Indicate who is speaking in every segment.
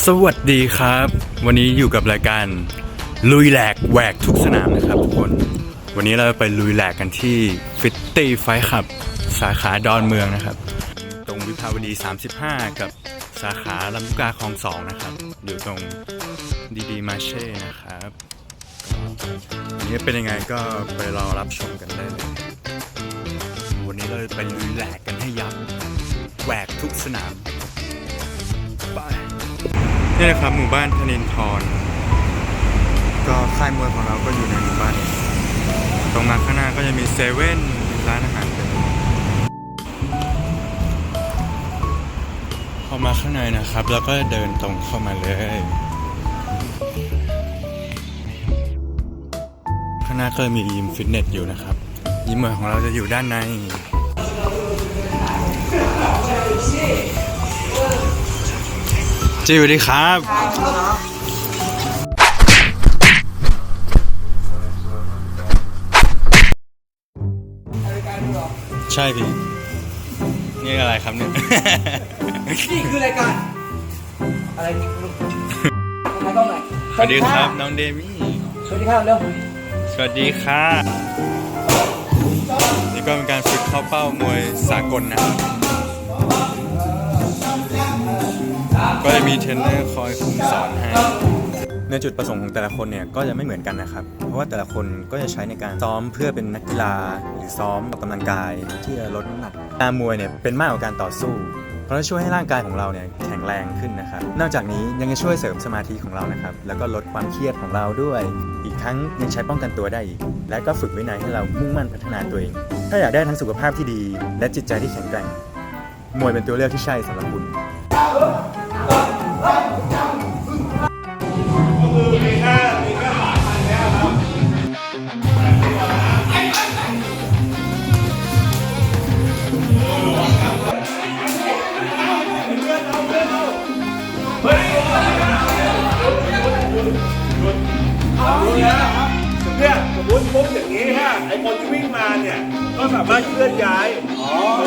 Speaker 1: สวัสดีครับ วันนี้อยู่กับรายการลุยแหลกแหวกทุกสนามนะครับทุกคน วันนี้เราไปลุยแหลกกันที่ฟิตตี้ไฟขับ สาขาดอนเมืองนะครับ ตรงวิภาวดี 35 กับสาขาลำลูกกาคลองสองนะครับ อยู่ตรงดีดีมาเช่นะครับวันนี้เป็นยังไงก็ไปรอรับชมกันได้เลยวันนี้เราไปลุยแหลกกันให้ยับแหวกทุกสนาม นี่นะครับหมู่บ้านธนินทรก็ค่ายมวยของเราก็อยู่ในหมู่บ้านนี้ตรงมาข้างหน้าก็จะมีเซเว่นร้านอาหารเป็นเข้ามาข้างในนะครับ แล้วก็เดินตรงเข้ามาเลย ข้างหน้าก็มียิมฟิตเนสอยู่นะครับ ยิมมวยของเราจะอยู่ด้านใน จีสวัสดีครับ ใช่พี่ นี่อะไรครับเนี่ย
Speaker 2: นี่คือรายการ อะไรนี่คุณถ่ายกล้องหน่อย
Speaker 1: สวัสดีครับน้องเดมี่
Speaker 2: สวัสดีครับเร็ว
Speaker 1: สวัสดีค่ะนี่ก็เป็นการฝึกเข้าเป้ามวยสากลนะครับ ก็จะมีเทรนเนอร์คอยคุมสอนให้ในจุดประสงค์ของแต่ละคนเนี่ยก็จะไม่เหมือนกันนะครับ เพราะว่าแต่ละคนก็จะใช้ในการซ้อมเพื่อเป็นนักกีฬา หรือซ้อมออกกำลังกายที่จะลดน้ำหนักการมวยเนี่ยเป็นมากกว่าการต่อสู้ เพราะจะช่วยให้ร่างกายของเราเนี่ยแข็งแรงขึ้นนะครับ นอกจากนี้ยังจะช่วยเสริมสมาธิของเรานะครับ แล้วก็ลดความเครียดของเราด้วย อีกทั้งยังใช้ป้องกันตัวได้อีก และก็ฝึกวินัยให้เรามุ่งมั่นพัฒนาตัวเอง ถ้าอยากได้ทั้งสุขภาพที่ดี และจิตใจที่แข็งแกร่ง มวยเป็นตัวเลือกที่ใช่สำหรับคุณ
Speaker 3: เนี่ยสมมติปุ๊บอย่างนี้ฮะไอคนที่วิ่งมาเนี่ย ก็สามารถเคลื่อนย้ายอ๋อ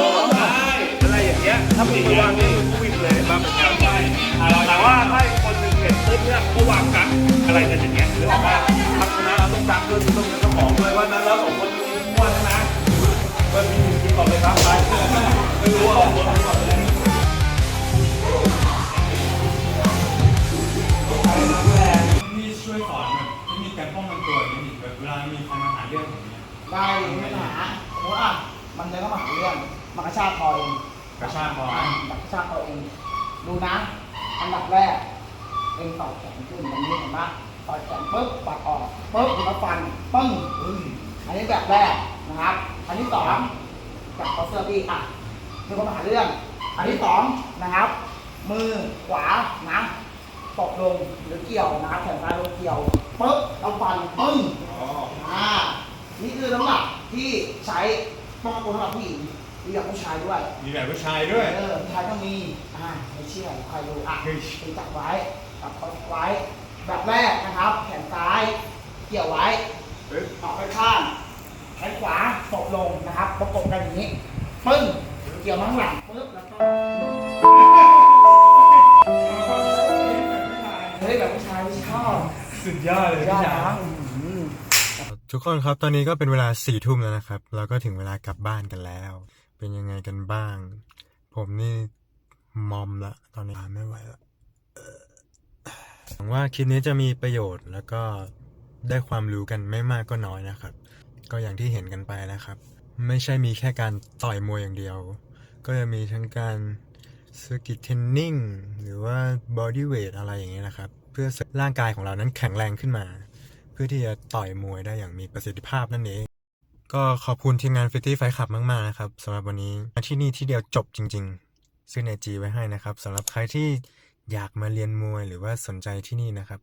Speaker 3: อย่างเงี้ยถ้ามีวางนี่ก็วิ่งเลยบ้างเป็นแนวไปแต่ว่าถ้าคนหนึ่งเห็นปุ๊บเนี่ยก็วางกักอะไรกันอย่างเงี้ยหรือว่าทำคณะเราต้องกักด้วยต้องต้องบอกด้วยว่านั้นเราสองคนม้วนนะมันมีที่ต่อไปครับไปไม่รู้ว่าหัวมันก่อนเลย
Speaker 1: พี่ช่วยสอนแบบเทคนิคการป้องกันตัวนิดนึงแบบเวลามีใครมาหาเรื่องผมเนี่ย
Speaker 2: ได้ไม่หาสมมติอะมันเดินเข้ามาหาเรื่องมากระชากคอเอง
Speaker 1: กระชากคอ
Speaker 2: อะกระชากคอเอง ดูนะ อันดับแรก เองต่อแขนขึ้นแบบนี้เห็นปะต่อแขนปุ๊บปัดออกปุ๊บแล้วฟันปึ้งอันนี้แบบแรกนะครับ อันที่สองจับคอเสื้อพี่อะเดินเข้ามาหาเรื่อง อันที่สองนะครับ มือขวานะตกลงหรือเกี่ยวนะครับแขนซ้ายลงเกี่ยวปุ๊บเอาฟันปึ้งอ่านี่คือน้ำหนักที่ใช้ป้องกันตัวสำหรับผู้หญิง มีกับผู้ชายด้วย
Speaker 1: มีแบบผู้ชายด้วย
Speaker 2: เออผู้ชายต้องมีอ่าไม่เชื่อใครดูอะ
Speaker 1: เฮ้ย
Speaker 2: ตีจับไว้จับเขาไว้ แบบแรกนะครับ แขนซ้ายเกี่ยวไว้ออกไปข้างแขนขวาตกลงนะครับ ประกบกันอย่างนี้ ปึ้ง เกี่ยวมาข้างหลังปึ๊บ แล้วก็เฮ้ยแบบผู้ชายไม่ชอบ
Speaker 1: สุดยอดเลย
Speaker 2: ยอ
Speaker 1: พี่
Speaker 2: ด
Speaker 1: ชา
Speaker 2: นะ
Speaker 1: ย
Speaker 2: อืม
Speaker 1: ทุกคนครับ ตอนนี้ก็เป็นเวลาสี่ทุ่มแล้วนะครับ เราก็ถึงเวลากลับบ้านกันแล้ว เป็นยังไงกันบ้าง ผมนี่มอมละ ตอนนี้ไม่ไหวละหวังว่าคลิปนี้จะมีประโยชน์แล้วก็ได้ความรู้กันไม่มากก็น้อยนะครับ ก็อย่างที่เห็นกันไปแล้วครับ ไม่ใช่มีแค่การต่อยมวยอย่างเดียว ก็จะมีทั้งการสกิทเทนนิ่งหรือว่าบอดี้เวทอะไรอย่างเงี้ยนะครับ เพื่อร่างกายของเรานั้นแข็งแรงขึ้นมา เพื่อที่จะต่อยมวยได้อย่างมีประสิทธิภาพนั่นเอง ก็ขอบคุณทีมงานฟิตตี้ไฟขับมากๆนะครับสำหรับวันนี้มาที่นี่ที่เดียวจบจริง ๆซึ่งในจีไว้ให้นะครับสำหรับใครที่อยากมาเรียนมวยหรือว่าสนใจที่นี่นะครับ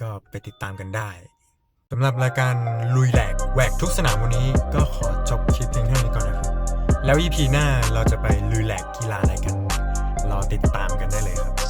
Speaker 1: ก็ไปติดตามกันได้สำหรับรายการลุยแหลกแหวกทุกสนามวันนี้ก็ขอจบคลิปเพียงเท่านี้ก่อนนะครับ แล้ว EP หน้าเราจะไปลุยแหลกกีฬาอะไรกัน รอติดตามกันได้เลยครับ